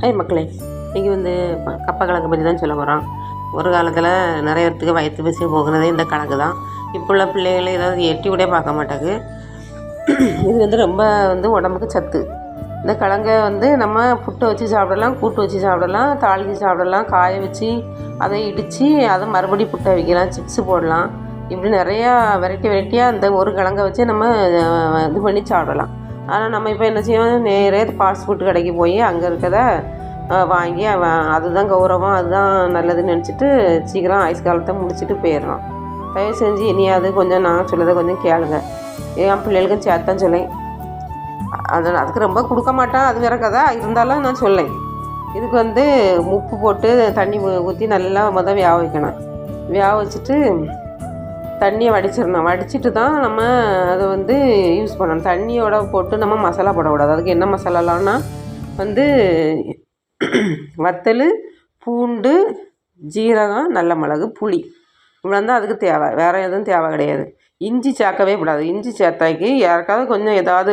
Hi மக்களே இன்றைக்கி வந்து ப- கப்ப கிழங்கு பற்றி தான் சொல்ல போகிறோம் ஒரு காலத்தில் நிறைய பேர்த்துக்கு வயிற்று பசி போகிறதே இந்த கிழங்கு தான். இப்போ உள்ள பிள்ளைகளை ஏதாவது எட்டி கூட பார்க்க மாட்டாங்க. இது வந்து ரொம்ப வந்து உடம்புக்கு சத்து. இந்த கிழங்கை வந்து நம்ம புட்டை வச்சு சாப்பிடலாம் கூட்டு வச்சு சாப்பிடலாம் தாளித்து சாப்பிடலாம் காய வச்சு அதை இடித்து அதை மறுபடியும் புட்டை வைக்கலாம் சிப்ஸு போடலாம். இப்படி நிறையா வெரைட்டி வெரைட்டியாக அந்த ஒரு கிழங்கை வச்சு நம்ம இது பண்ணி சாப்பிடலாம். ஆனால் நம்ம இப்போ என்ன செய்வோம் நேரே ஃபாஸ்ட் ஃபுட் கடைக்கு போய் அங்கே இருக்கிறத வாங்கி அவன் அதுதான் கௌரவம் அதுதான் நல்லதுன்னு நினச்சிட்டு சீக்கிரம் ஆயுஸ் காலத்தை முடிச்சுட்டு போயிடுறான் தயவு செஞ்சு இனியாவது கொஞ்சம் நான் சொல்லதை கொஞ்சம் கேளுங்க. என் பிள்ளைகளுக்கும் சேர்த்தான் சொல்லேன். அது அதுக்கு ரொம்ப கொடுக்க மாட்டான் அது வேற கதை. இருந்தாலும் நான் சொல்லேன். இதுக்கு வந்து உப்பு போட்டு தண்ணி ஊற்றி நல்லா மொதல் வேக வைக்கணும். வேக வச்சுட்டு தண்ணியை வடிச்சிடணும். வடிச்சிட்டு தான் நம்ம அதை வந்து யூஸ் பண்ணணும். தண்ணியோட போட்டு நம்ம மசாலா போடக்கூடாது. அதுக்கு என்ன மசாலாலாம்னா வந்து வத்தல் பூண்டு ஜீரகம் நல்ல மிளகு புளி. இவ்வளோ தான் அதுக்கு தேவை. வேறு எதுவும் தேவை கிடையாது. இஞ்சி சேர்க்கவே கூடாது. இஞ்சி சேர்த்தாக்கி யாருக்காவது கொஞ்சம் ஏதாவது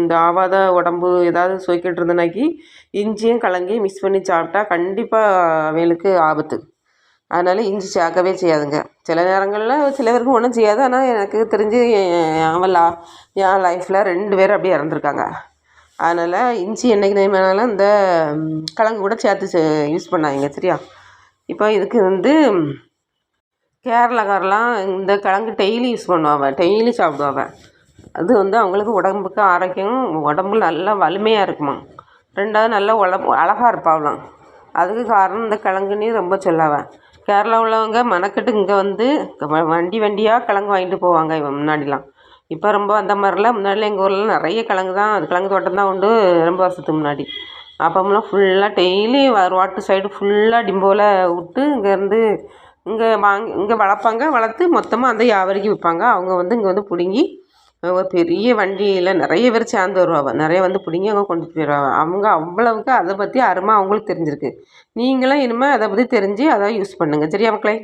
இந்த ஆவாத உடம்பு ஏதாவது சுவைக்கிட்டு இருந்தனாக்கி இஞ்சியும் கலங்கி மிக்ஸ் பண்ணி சாப்பிட்டா கண்டிப்பாக அவங்களுக்கு ஆபத்து. அதனால் இஞ்சி சேர்க்கவே செய்யாதுங்க. சில நேரங்களில் சில பேருக்கு ஒன்றும் செய்யாது. ஆனால் எனக்கு தெரிஞ்சு என் அவன் லா என் லைஃப்பில் ரெண்டு பேர் அப்படியே இறந்துருக்காங்க. அதனால் இஞ்சி என்றைக்கு வேணாலும் இந்த கிழங்கு கூட சேர்த்து யூஸ் பண்ணாங்க சரியா? இப்போ இதுக்கு வந்து கேரளாக்காரெலாம் இந்த கிழங்கு டெய்லி யூஸ் பண்ணுவாங்க. டெய்லி சாப்பிடுவாங்க. அது வந்து அவங்களுக்கு உடம்புக்கு ஆரோக்கியம் உடம்பு நல்லா வலிமையாக இருக்குமா? ரெண்டாவது நல்லா உடம்பு அழகாக இருப்பாங்களாம். அதுக்கு காரணம் இந்த கிழங்குன்னு ரொம்ப சொல்லாவேன் கேரளா உள்ளவங்க மெனக்கெட்டு இங்கே வந்து வண்டி வண்டியாக கிழங்கு வாங்கிட்டு போவாங்க இவன் முன்னாடிலாம். இப்போ ரொம்ப அந்த மாதிரிலாம் முன்னாடிலாம் எங்கள் ஊரில் நிறைய கிழங்கு தான் அது கிழங்கு தோட்டம் தான் உண்டு ரொம்ப வருஷத்துக்கு முன்னாடி. அப்போம்லாம் ஃபுல்லாக டெய்லி ரோட்டு சைடு ஃபுல்லாக டிம்போவில் விட்டு இங்கேருந்து இங்கே வாங்கி இங்கே வளர்ப்பாங்க வளர்த்து மொத்தமாக அந்த வியாபாரிக்கு விற்பாங்க. அவங்க வந்து இங்கே வந்து பிடுங்கி ஒரு பெரிய வண்டியில் நிறைய பேர் சேர்ந்து வருவாங்க நிறைய வந்து பிடிங்கி அவங்க கொண்டு போயிடுவாங்க அவங்க அவ்வளவுக்கு அதை பற்றி அருமை அவங்களுக்கு தெரிஞ்சிருக்கு. நீங்களும் இனிமேல் அதை பற்றி தெரிஞ்சு அதை யூஸ் பண்ணுங்கள் சரியா மக்களே?